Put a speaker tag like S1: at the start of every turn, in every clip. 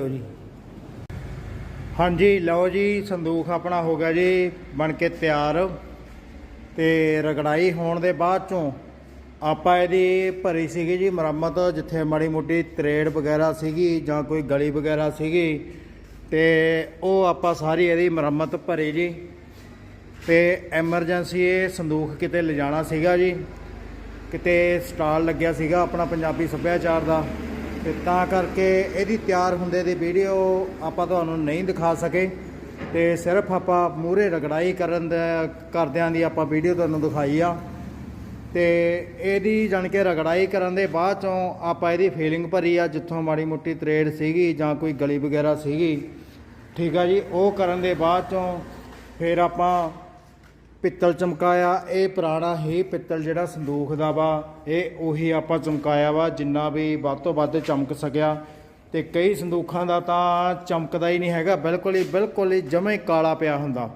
S1: ਲਓ ਜੀ। ਹਾਂਜੀ, ਲਓ ਜੀ, ਸੰਦੂਖ ਆਪਣਾ ਹੋ ਗਿਆ ਜੀ, ਬਣ ਕੇ ਤਿਆਰ। ਤੇ ਰਗੜਾਈ ਹੋਣ ਦੇ ਬਾਅਦ ਚੋਂ ਆਪਾਂ ਇਹਦੀ ਭਰੀ ਸੀਗੀ ਜੀ ਮੁਰੰਮਤ, ਜਿੱਥੇ ਮਾੜੀ ਮੋਟੀ ਤਰੇੜ ਵਗੈਰਾ ਸੀਗੀ ਜਾਂ ਕੋਈ ਗਲੀ ਵਗੈਰਾ ਸੀਗੀ। ਤੇ ਉਹ ਆਪਾਂ ਸਾਰੀ ਇਹਦੀ ਮੁਰੰਮਤ ਭਰੀ ਜੀ। ਤੇ ਐਮਰਜੈਂਸੀ ਇਹ ਸੰਦੂਖ ਕਿਤੇ ਲਿਜਾਣਾ ਸੀਗਾ ਜੀ। ਕਿਤੇ ਸਟਾਲ ਲੱਗਿਆ ਸੀਗਾ ਆਪਣਾ ਪੰਜਾਬੀ ਸੱਭਿਆਚਾਰ ਦਾ। ਤੇ ਤਾਂ ਕਰਕੇ ਇਹਦੀ ਤਿਆਰ ਹੁੰਦੇ ਦੀ ਵੀਡੀਓ ਆਪਾਂ ਤੁਹਾਨੂੰ ਨਹੀਂ ਦਿਖਾ ਸਕੇ। ਤੇ ਸਿਰਫ ਆਪਾਂ ਮੂਹਰੇ ਰਗੜਾਈ ਕਰਨ ਦਾ ਕਰਦਿਆਂ ਦੀ ਆਪਾਂ ਵੀਡੀਓ ਤੁਹਾਨੂੰ ਦਿਖਾਈ ਆ। ਤੇ ਇਹਦੀ ਜਾਣ ਕੇ ਰਗੜਾਈ ਕਰਨ ਦੇ ਬਾਅਦ ਚੋਂ ਆਪਾਂ ਇਹਦੀ ਫੀਲਿੰਗ ਭਰੀ ਆ, ਜਿੱਥੋਂ ਮਾੜੀ ਮੁੱਟੀ ਤਰੇੜ ਸੀਗੀ ਜਾਂ ਕੋਈ ਗਲੀ ਵਗੈਰਾ ਸੀਗੀ। ਠੀਕ ਆ ਜੀ, ਉਹ ਕਰਨ ਦੇ ਬਾਅਦ ਚੋਂ ਫਿਰ ਆਪਾਂ ਪਿੱਤਲ ਚਮਕਾਇਆ, ਇਹ ਪੁਰਾਣਾ ਹੀ ਪਿੱਤਲ ਜਿਹੜਾ ਸੰਦੂਖ ਦਾ ਵਾ, ਇਹ ਉਹੀ ਆਪਾਂ ਚਮਕਾਇਆ ਵਾ, ਜਿੰਨਾ ਵੀ ਵੱਧ ਤੋਂ ਵੱਧ ਚਮਕ ਸਕਿਆ। ਤੇ ਕਈ ਸੰਦੂਖਾਂ ਦਾ ਤਾਂ ਚਮਕਦਾ ਹੀ ਨਹੀਂ ਹੈਗਾ, ਬਿਲਕੁਲ ਹੀ ਬਿਲਕੁਲ ਹੀ ਜਮੇ ਕਾਲਾ ਪਿਆ ਹੁੰਦਾ।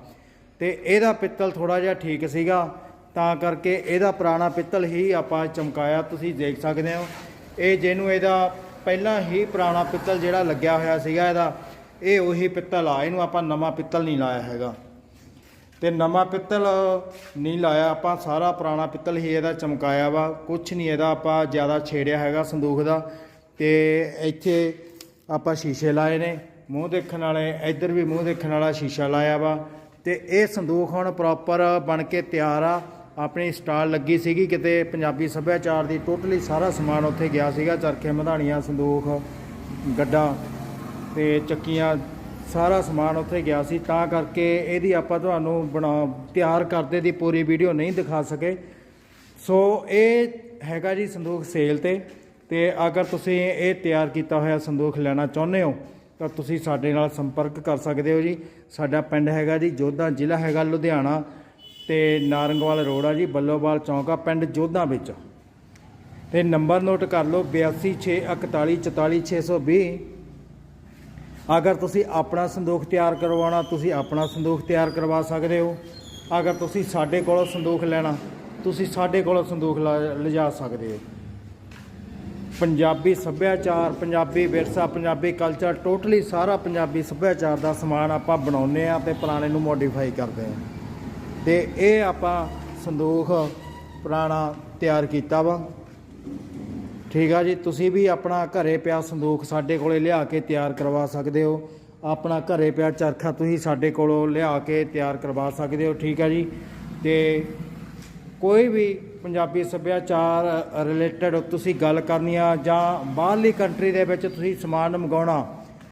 S1: ਤੇ ਇਹਦਾ ਪਿੱਤਲ ਥੋੜਾ ਜਿਹਾ ਠੀਕ ਸੀਗਾ, ਤਾਂ ਕਰਕੇ ਇਹਦਾ ਪੁਰਾਣਾ ਪਿੱਤਲ ਹੀ ਆਪਾਂ ਚਮਕਾਇਆ, ਤੁਸੀਂ ਦੇਖ ਸਕਦੇ ਹੋ। ਇਹ ਜਿਹਨੂੰ ਇਹਦਾ ਪਹਿਲਾਂ ਹੀ ਪੁਰਾਣਾ ਪਿੱਤਲ ਜਿਹੜਾ ਲੱਗਿਆ ਹੋਇਆ ਸੀਗਾ ਇਹਦਾ, ਇਹ ਉਹੀ ਪਿੱਤਲ ਆ, ਇਹਨੂੰ ਆਪਾਂ ਨਵਾਂ ਪਿੱਤਲ ਨਹੀਂ ਲਾਇਆ ਹੈਗਾ। ਤੇ ਨਵਾਂ ਪਿੱਤਲ ਨਹੀਂ ਲਾਇਆ ਆਪਾਂ, ਸਾਰਾ ਪੁਰਾਣਾ ਪਿੱਤਲ ਹੀ ਇਹਦਾ ਚਮਕਾਇਆ ਵਾ। ਕੁਝ ਨਹੀਂ ਇਹਦਾ ਆਪਾਂ ਜ਼ਿਆਦਾ ਛੇੜਿਆ ਹੈਗਾ ਸੰਦੂਖ ਦਾ। ਤੇ ਇੱਥੇ ਆਪਾਂ ਸ਼ੀਸ਼ੇ ਲਾਏ ਨੇ। ਮੂੰਹ ਦੇਖਣ ਵਾਲੇ, ਇੱਧਰ ਵੀ ਮੂੰਹ ਦੇਖਣ ਵਾਲਾ ਸ਼ੀਸ਼ਾ ਲਾਇਆ ਵਾ। ਤੇ ਇਹ ਸੰਦੂਖ ਹੁਣ ਪ੍ਰੋਪਰ ਬਣ ਕੇ ਤਿਆਰ ਆ। ਆਪਣੀ ਸਟਾਲ ਲੱਗੀ ਸੀਗੀ ਕਿਤੇ, ਪੰਜਾਬੀ ਸੱਭਿਆਚਾਰ ਦੀ ਟੋਟਲੀ ਸਾਰਾ ਸਮਾਨ ਉੱਥੇ ਗਿਆ ਸੀਗਾ। ਚਰਖੇ, ਮਧਾਣੀਆਂ, ਸੰਦੂਖ, ਗੱਡਾ ਤੇ ਚੱਕੀਆਂ ਸਾਰਾ ਸਮਾਨ ਉੱਥੇ ਗਿਆ ਸੀ, ਤਾਂ ਕਰਕੇ ਇਹਦੀ ਆਪਾਂ ਤੁਹਾਨੂੰ ਬਣਾ, ਤਿਆਰ ਕਰਦੇ ਦੀ ਪੂਰੀ ਵੀਡੀਓ ਨਹੀਂ ਦਿਖਾ ਸਕੇ। ਸੋ ਇਹ ਹੈਗਾ ਜੀ ਸੰਦੂਖ ਸੇਲ ਤੇ ਤੇ ਅਗਰ ਤੁਸੀਂ ਇਹ ਤਿਆਰ ਕੀਤਾ ਹੋਇਆ ਸੰਦੂਖ ਲੈਣਾ ਚਾਹੁੰਦੇ ਹੋ, ਤਾਂ ਤੁਸੀਂ ਸਾਡੇ ਨਾਲ ਸੰਪਰਕ ਕਰ ਸਕਦੇ ਹੋ ਜੀ। ਸਾਡਾ ਪਿੰਡ ਹੈਗਾ ਜੀ ਜੋਧਾ ਜ਼ਿਲ੍ਹਾ ਹੈਗਾ ਲੁਧਿਆਣਾ, ਤੇ ਨਾਰੰਗਵਾਲ ਰੋਡ ਆ ਜੀ, ਬੱਲੋਵਾਲ ਚੌਂਕ ਆ ਪਿੰਡ ਜੋਧਾ ਵਿੱਚ। ਤੇ ਨੰਬਰ ਨੋਟ ਕਰ ਲਓ 8264144620 ਅਗਰ ਤੁਸੀਂ ਆਪਣਾ ਸੰਦੂਖ ਤਿਆਰ ਕਰਵਾਉਣਾ, ਤੁਸੀਂ ਆਪਣਾ ਸੰਦੂਖ ਤਿਆਰ ਕਰਵਾ ਸਕਦੇ ਹੋ। ਅਗਰ ਤੁਸੀਂ ਸਾਡੇ ਕੋਲੋਂ ਸੰਦੂਖ ਲੈਣਾ, ਤੁਸੀਂ ਸਾਡੇ ਕੋਲੋਂ ਸੰਦੂਖ ਲਾ- ਲਿਜਾ ਸਕਦੇ ਹੋ। ਪੰਜਾਬੀ ਸੱਭਿਆਚਾਰ, ਪੰਜਾਬੀ ਵਿਰਸਾ, ਪੰਜਾਬੀ ਕਲਚਰ ਟੋਟਲੀ ਸਾਰਾ ਪੰਜਾਬੀ ਸੱਭਿਆਚਾਰ ਦਾ ਸਮਾਨ ਆਪਾਂ ਬਣਾਉਂਦੇ ਆ ਤੇ ਪੁਰਾਣੇ ਨੂੰ ਮੋਡੀਫਾਈ ਕਰਦੇ ਆ ਤੇ ਇਹ ਆਪਾਂ ਸੰਦੂਖ ਪੁਰਾਣਾ ਤਿਆਰ ਕੀਤਾ ਵਾ। ਠੀਕ ਆ ਜੀ, ਤੁਸੀਂ ਵੀ ਆਪਣਾ ਘਰੇ ਪਿਆ ਸੰਦੂਖ ਸਾਡੇ ਕੋਲੇ ਲਿਆ ਕੇ ਤਿਆਰ ਕਰਵਾ ਸਕਦੇ ਹੋ। ਆਪਣਾ ਘਰੇ ਪਿਆ ਚਰਖਾ ਤੁਸੀਂ ਸਾਡੇ ਕੋਲੋਂ ਲਿਆ ਕੇ ਤਿਆਰ ਕਰਵਾ ਸਕਦੇ ਹੋ, ਠੀਕ ਆ ਜੀ। ਤੇ ਕੋਈ ਵੀ ਪੰਜਾਬੀ ਸੱਭਿਆਚਾਰ ਰਿਲੇਟਡ ਤੁਸੀਂ ਗੱਲ ਕਰਨੀ ਆ ਜਾਂ ਬਾਹਰਲੀ ਕੰਟਰੀ ਦੇ ਵਿੱਚ ਤੁਸੀਂ ਸਮਾਨ ਮੰਗਾਉਣਾ